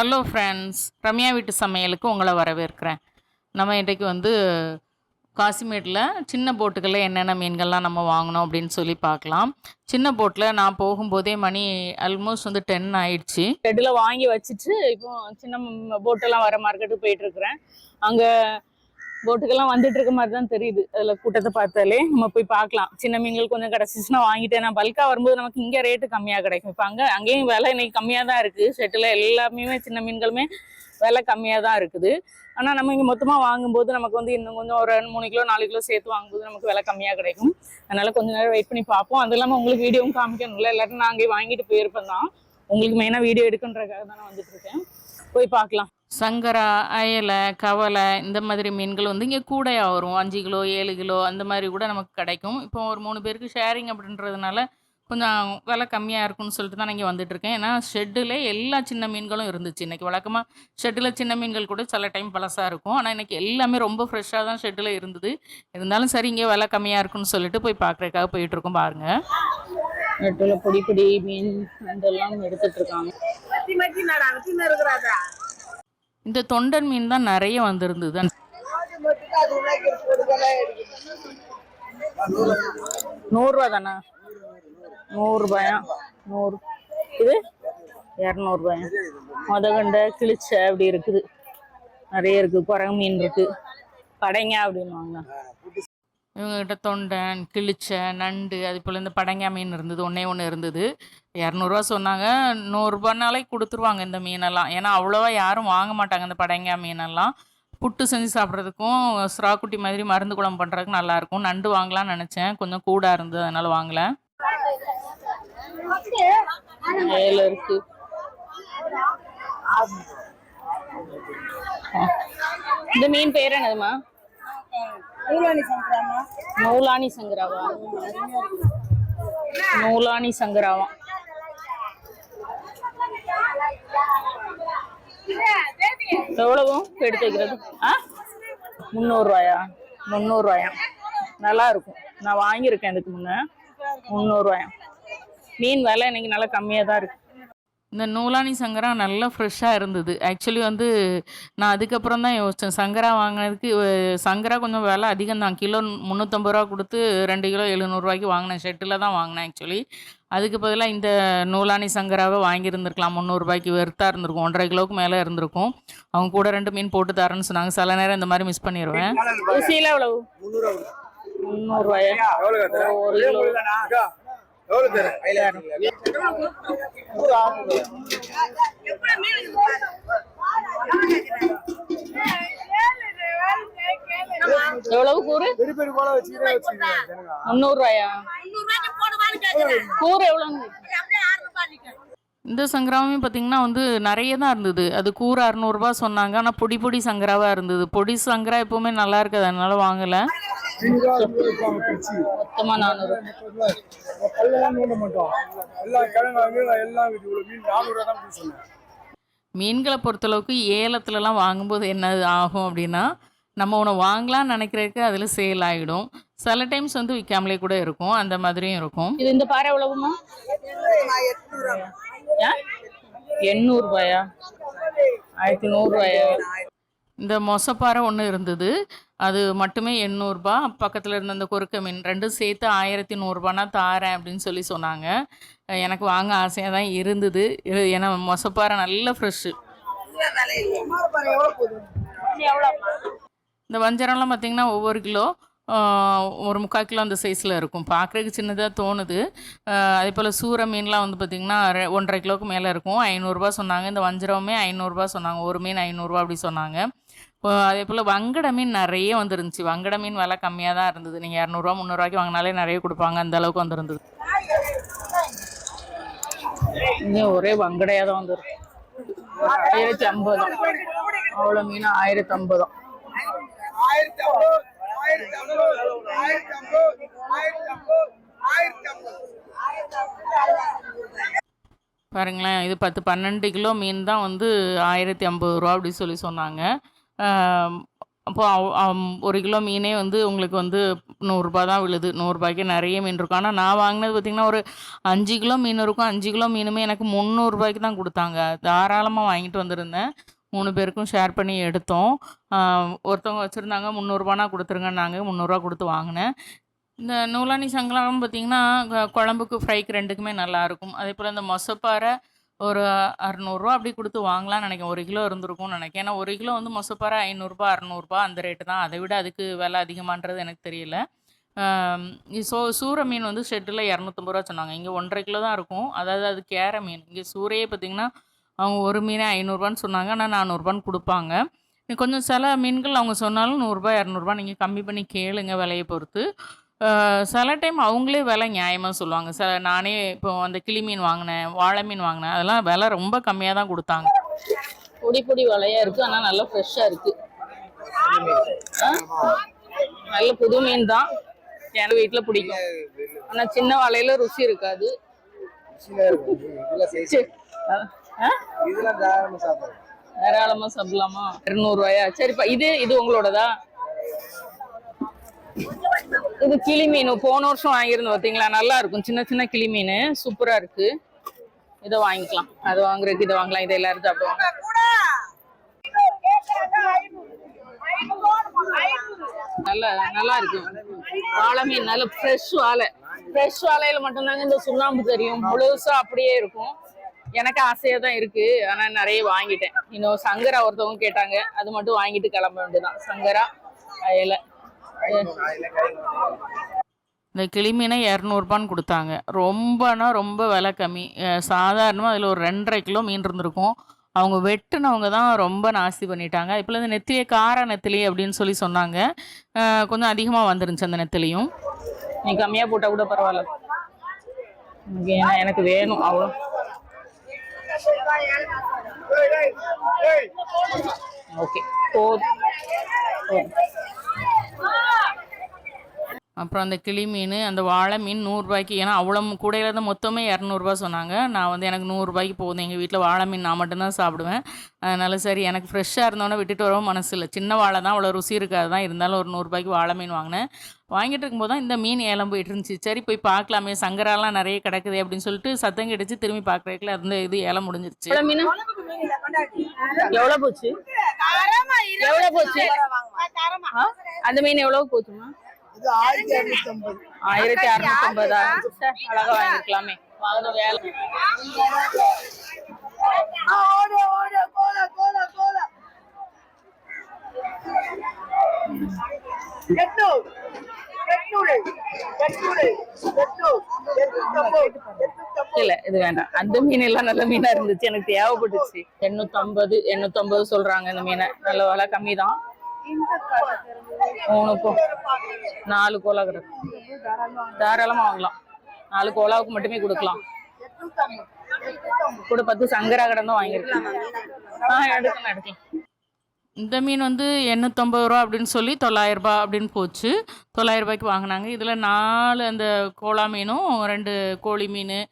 Hello friends Ramya வீட்டு சமையலுக்கு உங்களை வரவேற்கிறேன். நம்ம இன்றைக்கு வந்து காசிமேட்டில் சின்ன போட்டுகளில் என்னென்ன மீன்கள்லாம் நம்ம வாங்கினோம் அப்படின்னு சொல்லி பார்க்கலாம். சின்ன போட்டில் நான் போகும்போதே மணி ஆல்மோஸ்ட் வந்து டென் ஆயிடுச்சு. ஷெட்டில் வாங்கி வச்சுட்டு இப்போ சின்ன போட்டெல்லாம் வர மார்க்கெட்டுக்கு போயிட்டுருக்குறேன் அங்கே போட்டுக்கெல்லாம் வந்துட்டு இருக்க மாதிரி தான் தெரியுது. அதில் கூட்டத்தை பார்த்தாலே நம்ம போய் பார்க்கலாம். சின்ன மீன்கள் கொஞ்சம் கிடச்சிச்சுன்னா வாங்கிட்டேன். நான் பல்காக வரும்போது நமக்கு இங்கே ரேட்டு கம்மியாக கிடைக்கும். இப்போ அங்கே அங்கேயும் விலை இன்னைக்கு கம்மியாக தான் இருக்குது ஷெட்டில் எல்லாமே சின்ன மீன்களுமே விலை கம்மியாக தான் இருக்குது. ஆனால் நம்ம இங்கே மொத்தமாக வாங்கும்போது நமக்கு வந்து இன்னும் கொஞ்சம் ஒரு ரெண்டு மூணு கிலோ நாலு கிலோ சேர்த்து வாங்கும்போது நமக்கு விலை கம்மியாக கிடைக்கும். அதனால் கொஞ்ச நேரம் வெயிட் பண்ணி பார்ப்போம். அது இல்லாமல் உங்களுக்கு வீடியோவும் காமிக்கணும்ல. இல்லாட்டி நான் அங்கேயே வாங்கிட்டு போயிருப்பேன் தான். உங்களுக்கு மெயினாக வீடியோ எடுக்கின்றக்காக தான் நான் வந்துட்டு இருக்கேன் போய் பார்க்கலாம். சங்கரா அயலை கவலை இந்த மாதிரி மீன்கள் வந்து இங்கே கூடையாக வரும். அஞ்சு கிலோ ஏழு கிலோ அந்த மாதிரி கூட நமக்கு கிடைக்கும். இப்போ ஒரு மூணு பேருக்கு ஷேரிங் அப்படின்றதுனால கொஞ்சம் விலை கம்மியாக இருக்கும்னு சொல்லிட்டு தான் நான் இங்கே வந்துட்டு இருக்கேன். ஏன்னா ஷெட்டில் எல்லா சின்ன மீன்களும் இருந்துச்சு. இன்றைக்கி வழக்கமாக ஷெட்டில் சின்ன மீன்கள் கூட சில டைம் பழசாக இருக்கும். ஆனால் இன்றைக்கி எல்லாமே ரொம்ப ஃப்ரெஷ்ஷாக தான் ஷெட்டில் இருந்தது. இருந்தாலும் சரி இங்கே விலை கம்மியாக இருக்குன்னு சொல்லிட்டு போய் பார்க்குறதுக்காக போயிட்டுருக்கோம் பாருங்கள் நெட்டில் பொடி பொடி மீன் எடுத்துட்டு இருக்காங்க. இந்த தொண்டன் மீன் தான் நிறைய வந்திருந்தது. நூறுரூவா தானே நூறுரூபாயா? நூறு. இது? இரநூறுபாயா? மொதகண்டை கிழிச்ச அப்படி இருக்குது. நிறைய இருக்குது குரங்கு மீன் இருக்கு. படைங்க அப்படின்னு வாங்கினா இவங்ககிட்ட தொண்டன் கிளிச்சை நண்டு அது போல் இந்த படங்கா மீன் இருந்தது ஒன்றே ஒன்று இருந்தது. இரநூறுவா சொன்னாங்க. நூறுரூபானாலே கொடுத்துருவாங்க இந்த மீனெல்லாம். ஏன்னா அவ்வளோவா யாரும் வாங்க மாட்டாங்க இந்த படங்கா மீனெல்லாம். புட்டு செஞ்சு சாப்பிட்றதுக்கும் ஸ்ராக்குட்டி மாதிரி மருந்து குழம்பு பண்ணுறதுக்கு நல்லாயிருக்கும். நண்டு வாங்கலாம்னு நினச்சேன். கொஞ்சம் கூடாக இருந்தது அதனால் வாங்கலை. ஏழு இருக்கு. இந்த மீன் பேர் என்னதுமா மௌலானி சங்கராவா? மௌலானி சங்கராவா? எவ்வளவு எடுத்து வைக்கிறது? ஆ? முந்நூறுரூவாயா முந்நூறுரூவாயா நல்லா இருக்கும். நான் வாங்கியிருக்கேன் இதுக்கு முன்ன. முந்நூறுரூவாயா மீன் விலை இன்னைக்கு நல்லா கம்மியாக தான் இருக்கு. இந்த நூலானி சங்கரா நல்லா ஃப்ரெஷ்ஷாக இருந்தது. ஆக்சுவலி வந்து நான் அதுக்கப்புறம் தான் யோசித்தேன் சங்கரா வாங்கினதுக்கு சங்கரா கொஞ்சம் விலை அதிகம் தான் கிலோ முந்நூற்றம்பது ரூபா கொடுத்து ரெண்டு கிலோ எழுநூறுவாய்க்கு வாங்கினேன். ஷெட்டில் தான் வாங்கினேன் ஆக்சுவலி அதுக்கு பதிலாக இந்த நூலானி சங்கராவை வாங்கியிருந்திருக்கலாம். முந்நூறுபாய்க்கு வெறுத்தாக இருந்திருக்கும். ஒன்றரை கிலோவுக்கு மேலே இருந்திருக்கும். அவங்க கூட ரெண்டு மீன் போட்டு தரேன்னு சொன்னாங்க. சில நேரம் இந்த மாதிரி மிஸ் பண்ணிடுவேன் ஊசியில் எவ்வளவு கிலோ எவ்வளவு கூறு? முந்நூறுரூவாயா கூறு எவ்வளோன்னு இந்த சங்கராவுமே பார்த்தீங்கன்னா வந்து நிறைய தான் இருந்தது. அது கூறு அறநூறுபா சொன்னாங்க. ஆனால் பொடி பொடி சங்கராவாக இருந்தது. பொடி சங்கரா எப்போவுமே நல்லா இருக்குது. அதனால வாங்கலை. மொத்தமாக நானூறு. மீன்களை பொறுத்தளவுக்கு ஏலத்துலலாம் வாங்கும்போது என்ன ஆகும் அப்படின்னா நம்ம உன்னை வாங்கலாம்னு நினைக்கிறதுக்கு அதில் சேல் ஆகிடும் சில டைம்ஸ் வந்து விற்காமலே கூட இருக்கும். அந்த மாதிரியும் இருக்கும். இது இந்த பாறை எவ்வளவுமா? எண்ணூறுபாயா? ஆயிரத்தி நூறுரூவாயா இந்த மொசப்பாறை ஒன்று இருந்தது. அது மட்டுமே எண்ணூறுபா. பக்கத்தில் இருந்த அந்த கொறுக்க மீன் ரெண்டும் சேர்த்து ஆயிரத்தி நூறுரூபானா தாரேன் அப்படின்னு சொல்லி சொன்னாங்க. எனக்கு வாங்க ஆசையாக தான் இருந்தது. ஏன்னா மொசப்பாறை நல்ல ஃப்ரெஷ்ஷு இந்த வஞ்சரம்லாம் பார்த்தீங்கன்னா ஒவ்வொரு கிலோ. ஒரு முக்கால் கிலோ அந்த சைஸில் இருக்கும். பார்க்குறதுக்கு சின்னதாக தோணுது. அதே போல் சூற மீன்லாம் வந்து பார்த்திங்கன்னா ஒன்றரை கிலோவுக்கு மேலே இருக்கும். ஐநூறுரூபா சொன்னாங்க. இந்த வஞ்சிரமே ஐநூறுரூபா சொன்னாங்க. ஒரு மீன் ஐநூறுரூவா அப்படி சொன்னாங்க. அதே போல் வங்கட மீன் நிறைய வந்துருந்துச்சு. வங்கட மீன் விலை கம்மியாக தான் இருந்தது. நீங்கள் இரநூறுவா முந்நூறுவாய்க்கு வாங்கினாலே நிறைய கொடுப்பாங்க. அந்த அளவுக்கு வந்துருந்தது. இங்கே ஒரே வங்கடையாக தான் வந்துருக்கு. ஆயிரத்தி ஐம்பது. அவ்வளோ மீன் ஆயிரத்தி ஐம்பது. பாருங்களேன் இது பத்து பன்னெண்டு கிலோ மீன் தான் வந்து ஆயிரத்தி ஐம்பது ரூபா அப்படி சொல்லி சொன்னாங்க. அப்போது அவ்- ஒரு கிலோ மீனே வந்து உங்களுக்கு வந்து நூறுரூபா தான் விழுது. நூறுரூபாய்க்கு நிறைய மீன் இருக்கும். ஆனால் நான் வாங்கினது பார்த்திங்கன்னா ஒரு அஞ்சு கிலோ மீன் இருக்கும். அஞ்சு கிலோ மீனுமே எனக்கு முந்நூறுரூபாய்க்கு தான் கொடுத்தாங்க. தாராளமாக வாங்கிட்டு வந்திருந்தேன். மூணு பேருக்கும் ஷேர் பண்ணி எடுத்தோம். ஒருத்தவங்க வச்சுருந்தாங்க முந்நூறுரூபானா கொடுத்துருங்கன்னாங்க முந்நூறுரூவா கொடுத்து வாங்கினேன். இந்த நூலானி சங்கலாம் பார்த்திங்கன்னா குழம்புக்கு ஃப்ரைக்கு ரெண்டுக்குமே நல்லாயிருக்கும் அதே போல் இந்த மொசப்பாறை ஒரு அறநூறுரூவா அப்படி கொடுத்து வாங்கலாம்னு நினைக்கிறேன். ஒரு கிலோ இருந்திருக்கும்னு நினைக்கிறேன். ஏன்னா ஒரு கிலோ வந்து மொசப்பாறை ஐநூறுரூபா அறநூறுபா அந்த ரேட்டு தான். அதை விட அதுக்கு விலை அதிகமான்றது எனக்கு தெரியல. சோ சூர மீன் வந்து ஷெட்டில் இரநூத்தம்பது ரூபா சொன்னாங்க. இங்கே ஒன்றரை கிலோ தான் இருக்கும். அதாவது அது கேர மீன். இங்கே சூரையே பார்த்திங்கன்னா அவங்க ஒரு மீனே ஐநூறுரூபான்னு சொன்னாங்க. ஆனால் நானூறுரூபான்னு கொடுப்பாங்க. கொஞ்சம் சில மீன்கள் அவங்க சொன்னாலும் நூறுரூபா இரநூறுபா நீங்கள் கம்மி பண்ணி கேளுங்க விலையை பொறுத்து. சில டைம் அவங்களே விலை நியாயமாக சொல்லுவாங்க. சில நானே இப்போ அந்த கிளி மீன் வாங்கினேன் வாழை மீன் வாங்கினேன் அதெல்லாம் விலை ரொம்ப கம்மியாக தான் கொடுத்தாங்க. பொடி பொடி வலையா இருக்கு. ஆனா நல்லா ஃப்ரெஷ்ஷா இருக்கு. ஆ? நல்ல புது மீன் தான். என் வீட்டுல பிடிக்கும். ஆனா சின்ன வலையில ருசி இருக்காது. சரி. தாராளமா சாப்பிடலாம். இருநூறு ரூபாயா சரிப்பா இது இது உங்களோடதா? இது கிளி மீன். போன வருஷம் வாங்கியிருந்தோம் பார்த்தீங்களா நல்லா இருக்கும். சின்ன சின்ன கிளி மீன். சூப்பரா இருக்கு. இதை வாங்கிக்கலாம். அது வாங்குறதுக்கு இதை வாங்கலாம். இதை எல்லாரும் சாப்பிடுவாங்க. நல்ல நல்லா இருக்கு. வாழை மீன். நல்ல ஃப்ரெஷ் வாழை. ஃப்ரெஷ் வாழையில மட்டும்தாங்க இந்த சுண்ணாம்பு தெரியும். முழுசா அப்படியே இருக்கும். எனக்கு ஆசையா தான் இருக்கு. ஆனா நிறைய வாங்கிட்டேன். இன்னும் சங்கரா ஒருத்தவங்க கேட்டாங்க. அது மட்டும் வாங்கிட்டு கிளம்ப வேண்டியதான் சங்கரா அயல. இந்த கிளி மீனை இரநூறுபான்னு கொடுத்தாங்க. ரொம்பனா ரொம்ப விலை கம்மி. சாதாரணமாக அதில் ஒரு ரெண்டரை கிலோ மீன் இருந்திருக்கும். அவங்க வெட்டுனவங்க தான் ரொம்ப நாஸ்தி பண்ணிட்டாங்க. இப்போ இந்த நெத்திலியை கார நெத்திலி அப்படின்னு சொல்லி சொன்னாங்க. கொஞ்சம் அதிகமாக வந்துருந்துச்சு அந்த நெத்திலியும். நீ கம்மியா போட்டா கூட பரவாயில்ல. ஏன்னா எனக்கு வேணும். அவ்வளோ ஓகே போதும் போதும். அப்புறம் அந்த கிளி மீன் அந்த வாழை மீன் நூறுரூபாய்க்கு ஏன்னா அவ்வளோ கூடையில் தான் மொத்தமே இரநூறுபா சொன்னாங்க. நான் வந்து எனக்கு நூறுரூபாய்க்கு போதும். எங்கள் வீட்டில் வாழை மீன் நான் மட்டும்தான் சாப்பிடுவேன். அதனால சரி எனக்கு ஃப்ரெஷ்ஷாக இருந்தோன்னே விட்டுட்டு வரவும் மனசு இல்லை. சின்ன வாழை தான் அவ்வளோ ருசி இருக்காது. தான் இருந்தாலும் ஒரு நூறுரூபாய்க்கு வாழை மீன் வாங்கினேன். வாங்கிட்டு இருக்கும்போது தான் இந்த மீன் ஏலம் போயிட்டு இருந்துச்சு. சரி போய் பார்க்கலாமே. சங்கராலாம் நிறைய கிடக்குது அப்படின்னு சொல்லிட்டு சத்தம் கிடச்சி திரும்பி பார்க்குறதுக்குள்ள அந்த இது ஏலம் முடிஞ்சிருச்சு. எவ்வளவு போச்சு? எவ்வளவு போச்சு? அந்த மீன் எவ்வளவு போச்சுமா இது ஆயிரத்தி இரநூத்தி ஐம்பது ஆயிரத்தி அறுநூத்தி ஐம்பதா அழகா வாங்கிருக்கலாமே வாங்க வேலை. இல்ல இது வேண்டாம். அந்த மீன் எல்லாம் நல்ல மீனா இருந்துச்சு. எனக்கு தேவைப்பட்டுச்சு. எண்ணூத்தி ஐம்பது எண்ணூத்தி ஐம்பது சொல்றாங்க இந்த மீனை. நல்ல விலை கம்மி தான் மூணுக்கும் நாலு கோலா கிடக்கு. தாராளமா வாங்கலாம். நாலு கோலாவுக்கு மட்டுமே கொடுக்கலாம். கூட பத்து சங்கரா கடன் தான் வாங்கியிருக்கேன். ஆ எடுக்கலாம் எடுக்கலாம். இந்த மீன் வந்து எண்ணூற்றம்பது ரூபா அப்படின்னு சொல்லி தொள்ளாயிரரூபா அப்படின்னு போச்சு. தொள்ளாயிரம் ரூபாய்க்கு வாங்கினாங்க. இதில் நாலு அந்த கோலா மீனும் ரெண்டு கோழி மீன்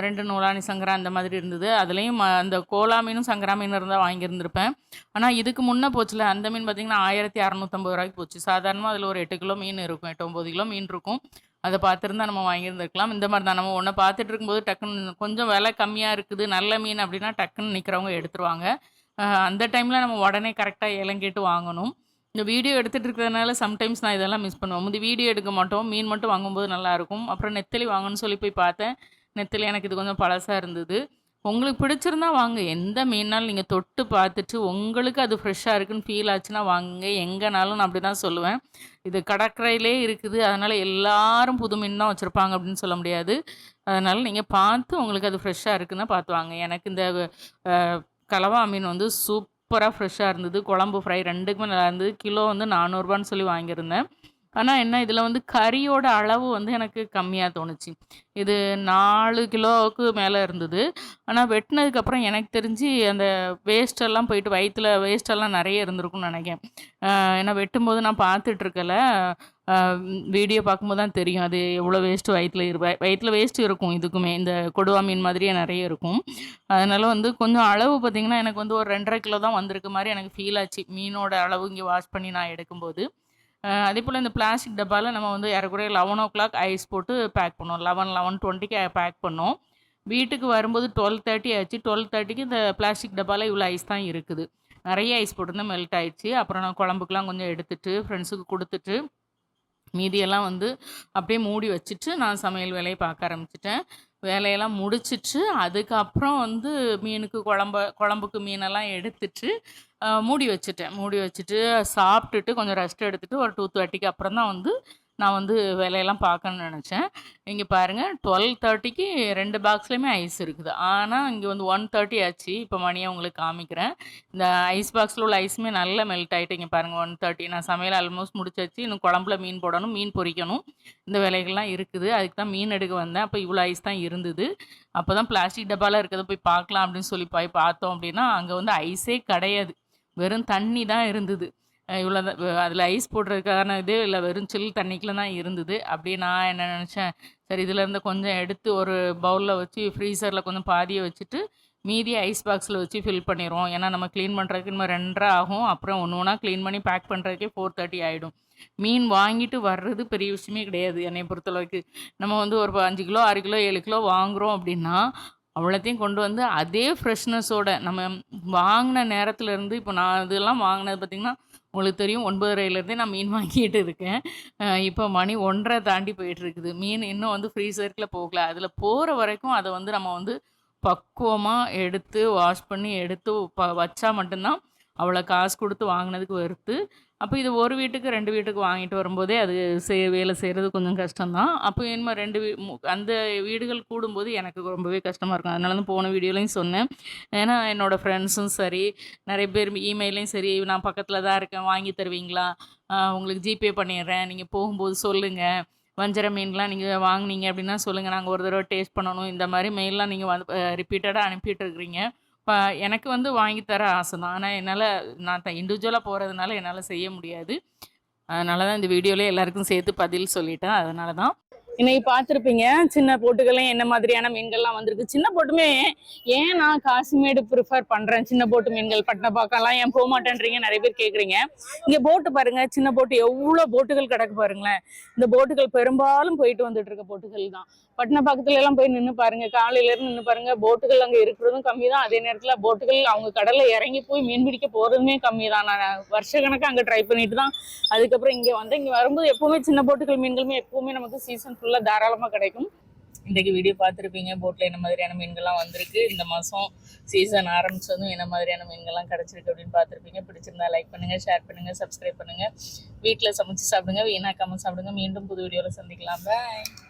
ரெண்டு நூலானி சங்கரா அந்த மாதிரி இருந்தது. அதுலேயும் ம- அந்த கோலா மீனும் சங்கரா மீன் இருந்தால் வாங்கியிருந்திருப்பேன். ஆனால் இதுக்கு முன்னே போச்சுல அந்த மீன் பார்த்திங்கன்னா ஆயிரத்தி அறநூற்றம்பது ரூபாய்க்கு போச்சு. சாதாரணமாக அதில் ஒரு எட்டு கிலோ மீன் இருக்கும் எட்டு ஒம்பது கிலோ மீன் இருக்கும். அதை பார்த்துருந்தா நம்ம வாங்கியிருந்திருக்கலாம். இந்த மாதிரி தான். நம்ம ஒன்றை பார்த்துட்டு இருக்கும்போது டக்குன்னு கொஞ்சம் விலை கம்மியாக இருக்குது நல்ல மீன் அப்படின்னா டக்குன்னு நிற்கிறவங்க எடுத்துருவாங்க. அந்த டைமில் நம்ம உடனே கரெக்டாக இலங்கிட்டு வாங்கணும். இந்த வீடியோ எடுத்துகிட்டு இருக்கிறதுனால சம்டைம்ஸ் நான் இதெல்லாம் மிஸ் பண்ணுவேன். முந்தி வீடியோ எடுக்க மாட்டோம். மீன் மட்டும் வாங்கும்போது நல்லாயிருக்கும் அப்புறம் நெத்தலி வாங்கணும்னு சொல்லி போய் பார்த்தேன். நெத்தலி எனக்கு இது கொஞ்சம் பழசாக இருந்தது. உங்களுக்கு பிடிச்சிருந்தா வாங்க. எந்த மீனாலும் நீங்கள் தொட்டு பார்த்துட்டு உங்களுக்கு அது ஃப்ரெஷ்ஷாக இருக்குன்னு ஃபீல் ஆச்சுன்னா வாங்குங்க. எங்கேனாலும் நான் அப்படி தான் சொல்லுவேன். இது கடற்கரையிலே இருக்குது. அதனால் எல்லாரும் புது மீன் தான் வச்சுருப்பாங்க அப்படின்னு சொல்ல முடியாது. அதனால் நீங்கள் பார்த்து உங்களுக்கு அது ஃப்ரெஷ்ஷாக இருக்குன்னா பார்த்து வாங்க. எனக்கு இந்த கலவா மீன் வந்து சூப்பராக ஃப்ரெஷ்ஷாக இருந்தது. குழம்பு ஃப்ரை ரெண்டுக்குமே நல்லா இருந்தது. கிலோ வந்து நானூறுரூபான்னு சொல்லி வாங்கியிருந்தேன். ஆனால் என்ன இதில் வந்து கறியோட அளவு வந்து எனக்கு கம்மியாக தோணுச்சு. இது நாலு கிலோவுக்கு மேலே இருந்தது. ஆனால் வெட்டினதுக்கப்புறம் எனக்கு தெரிஞ்சு அந்த வேஸ்டெல்லாம் போயிட்டு வயிற்றில் வேஸ்டெல்லாம் நிறைய இருந்திருக்கும்னு நினைக்கிறேன். ஏன்னா வெட்டும்போது நான் பார்த்துட்ருக்கல வீடியோ பார்க்கும்போது தான் தெரியும். அது எவ்வளோ வேஸ்ட்டு வயிற்றுல இரு வயிற்றுல வேஸ்ட்டு இருக்கும் இதுக்குமே. இந்த கொடுவா மீன் மாதிரியே நிறைய இருக்கும். அதனால் வந்து கொஞ்சம் அளவு பார்த்திங்கன்னா எனக்கு வந்து ஒரு ரெண்டரை கிலோ தான் வந்திருக்க மாதிரி எனக்கு ஃபீல் ஆச்சு. மீனோட அளவு இங்கே வாஷ் பண்ணி நான் எடுக்கும்போது. அதே போல் இந்த பிளாஸ்டிக் டப்பாவில் நம்ம வந்து ஏறக்குறைய லெவன் ஓ கிளாக் ஐஸ் போட்டு பேக் பண்ணோம் லெவன் லெவன் டுவெண்ட்டிக்கு பேக் பண்ணோம். வீட்டுக்கு வரும்போது டுவெல் தேர்ட்டி ஆச்சு. டுவெல் தேர்ட்டிக்கு இந்த பிளாஸ்டிக் டப்பாவில் இவ்வளோ ஐஸ் தான் இருக்குது. நிறைய ஐஸ் போட்டிருந்தா மெல்ட் ஆயிடுச்சு. அப்புறம் நான் குழம்புக்கெலாம் கொஞ்சம் எடுத்துட்டு ஃப்ரெண்ட்ஸுக்கு கொடுத்துட்டு மீதியெல்லாம் வந்து அப்படியே மூடி வச்சுட்டு நான் சமையல் வேலையை பார்க்க ஆரம்பிச்சிட்டேன். வேலையெல்லாம் முடிச்சிட்டு அதுக்கப்புறம் வந்து மீனுக்கு குழம்ப குழம்புக்கு மீனெல்லாம் எடுத்துட்டு மூடி வச்சுட்டேன். மூடி வச்சுட்டு சாப்பிட்டுட்டு கொஞ்சம் ரெஸ்ட் எடுத்துட்டு ஒரு டூ தேர்ட்டிக்கு அப்புறம் தான் வந்து நான் வந்து வேலையெல்லாம் பார்க்கணும்னு நினச்சேன். இங்கே பாருங்கள் டுவெல் தேர்ட்டிக்கு ரெண்டு பாக்ஸ்லேயுமே ஐஸ் இருக்குது. ஆனால் இங்கே வந்து ஒன் தேர்ட்டி ஆச்சு. இப்போ மணியை உங்களுக்கு காமிக்கிறேன். இந்த ஐஸ் பாக்ஸில் உள்ள ஐஸுமே நல்லா மெல்ட் ஆகிட்டு இங்கே பாருங்கள் ஒன் தேர்ட்டி நான் சமையல் ஆல்மோஸ்ட் முடிச்சாச்சு. இன்னும் குழம்புல மீன் போடணும் மீன் பொரிக்கணும் இந்த வேலைகள்லாம் இருக்குது. அதுக்கு தான் மீன் எடுக்க வந்தேன். அப்போ இவ்வளோ ஐஸ் தான் இருந்தது. அப்போ தான் பிளாஸ்டிக் டப்பாவில் இருக்கிறத போய் பார்க்கலாம் அப்படின்னு சொல்லி போய் பார்த்தோம் அப்படின்னா அங்கே வந்து ஐஸே கிடையாது. வெறும் தண்ணி தான் இருந்தது. இவ்வளோ அதில் ஐஸ் போடுறதுக்கான இது இல்லை வெறும் சில் தண்ணிக்குள்ள தான் இருந்தது. அப்படியே நான் என்ன நினச்சேன் சரி இதுலேருந்து கொஞ்சம் எடுத்து ஒரு பவுலில் வச்சு ஃப்ரீசரில் கொஞ்சம் பாதியை வச்சுட்டு மீதி ஐஸ் பாக்ஸில் வச்சு ஃபில் பண்ணிடுவோம். ஏன்னா நம்ம க்ளீன் பண்ணுறதுக்கு இன்னும் ரெண்டரை ஆகும். அப்புறம் ஒன்று ஒன்றா க்ளீன் பண்ணி பேக் பண்ணுறதுக்கே ஃபோர் தேர்ட்டி ஆகிடும் மீன் வாங்கிட்டு வர்றது பெரிய விஷயமே கிடையாது என்னை பொறுத்தளவுக்கு. நம்ம வந்து ஒரு அஞ்சு கிலோ ஆறு கிலோ ஏழு கிலோ வாங்குகிறோம் அப்படின்னா அவ்வளோத்தையும் கொண்டு வந்து அதே ஃப்ரெஷ்னஸோட நம்ம வாங்கின நேரத்துலேருந்து இப்போ நான் இதெல்லாம் வாங்கினது பார்த்திங்கன்னா உங்களுக்கு தெரியும் ஒன்பதரைலேருந்தே நான் மீன் வாங்கிட்டு இருக்கேன். இப்போ மணி ஒன்றரை தாண்டி போயிட்டுருக்குது. மீன் இன்னும் வந்து ஃப்ரீசர்க்கில் போகல. அதில் போகிற வரைக்கும் அதை வந்து நம்ம வந்து பக்குவமாக எடுத்து வாஷ் பண்ணி எடுத்து ப வச்சா மட்டும்தான் அவ்வளோ காசு கொடுத்து வாங்கினதுக்கு வருத்து அப்போ இது ஒரு வீட்டுக்கு ரெண்டு வீட்டுக்கு வாங்கிட்டு வரும்போதே அது சே வேலை செய்கிறது கொஞ்சம் கஷ்டம்தான். அப்போ இனிமேல் ரெண்டு வீ அந்த வீடுகள் கூடும்போது எனக்கு ரொம்பவே கஷ்டமாக இருக்கும். அதனால தான் போன வீடியோலையும் சொன்னேன். ஏன்னா என்னோடய ஃப்ரெண்ட்ஸும் சரி நிறைய பேர் இமெயிலையும் சரி நான் பக்கத்தில் தான் இருக்கேன் வாங்கி தருவீங்களா? உங்களுக்கு ஜிபே பண்ணிடுறேன் நீங்கள் போகும்போது சொல்லுங்கள் வஞ்சர மீன்லாம் நீங்கள் வாங்குனீங்க அப்படின்னா சொல்லுங்கள் நாங்கள் ஒரு தடவை டேஸ்ட் பண்ணணும். இந்த மாதிரி மெயிலெலாம் நீங்கள் வந்து ரிப்பீட்டடாக அனுப்பிட்டு இருக்கிறீங்க. இப்போ எனக்கு வந்து வாங்கி தர ஆசை தான். ஆனால் என்னால் நான் இண்டிவிஜுவலாக போகிறதுனால என்னால் செய்ய முடியாது. அதனால தான் இந்த வீடியோவில் எல்லாருக்கும் சேர்த்து பதில் சொல்லிட்டேன். அதனால தான் இன்னைக்கு பார்த்துருப்பீங்க. சின்ன போட்டுகள்லாம் என்ன மாதிரியான மீன்கள்லாம் வந்திருக்கு. சின்ன போட்டுமே ஏன் நான் காசிமேடு ப்ரிஃபர் பண்றேன்? சின்ன போட்டு மீன்கள் பட்டினப்பாக்கெல்லாம் ஏன் போக மாட்டேன்றீங்க? நிறைய பேர் கேட்குறீங்க இங்கே போட்டு பாருங்க. சின்ன போட்டு எவ்வளோ போட்டுகள் கிடக்கு பாருங்களேன். இந்த போட்டுகள் பெரும்பாலும் போயிட்டு வந்துட்டு இருக்க போட்டுகள் தான். பட்டினப்பாக்கத்துல எல்லாம் போய் நின்று பாருங்க. காலையில இருந்து நின்று பாருங்க. போட்டுகள் அங்க இருக்கிறதும் கம்மி தான் அதே நேரத்துல போட்டுகள் அவங்க கடல்ல இறங்கி போய் மீன் பிடிக்க போறதுமே கம்மி தான் நான் வருஷ கணக்கு அங்க ட்ரை பண்ணிட்டு தான் அதுக்கப்புறம் இங்க வந்து இங்க வரும்போது எப்பவுமே சின்ன போட்டுகள் மீன்களுமே எப்பவுமே நமக்கு சீசன் ஃபுல்லா தாராளமா கிடைக்கும். இன்றைக்கு வீடியோ பார்த்துருப்பீங்க. போட்டில் என்ன மாதிரியான மீன்கள்லாம் வந்திருக்கு. இந்த மாதம் சீசன் ஆரம்பிச்சதும் என்ன மாதிரியான மீன்கள்லாம் கிடச்சிருக்கு அப்படின்னு பார்த்துருப்பீங்க. பிடிச்சிருந்தா லைக் பண்ணுங்கள் ஷேர் பண்ணுங்கள் சப்ஸ்கிரைப் பண்ணுங்கள் வீட்டில் சமைச்சு சாப்பிடுங்க வீணாக்காமல் சாப்பிடுங்க. மீண்டும் புது வீடியோவில் சந்திக்கலாம். பாய்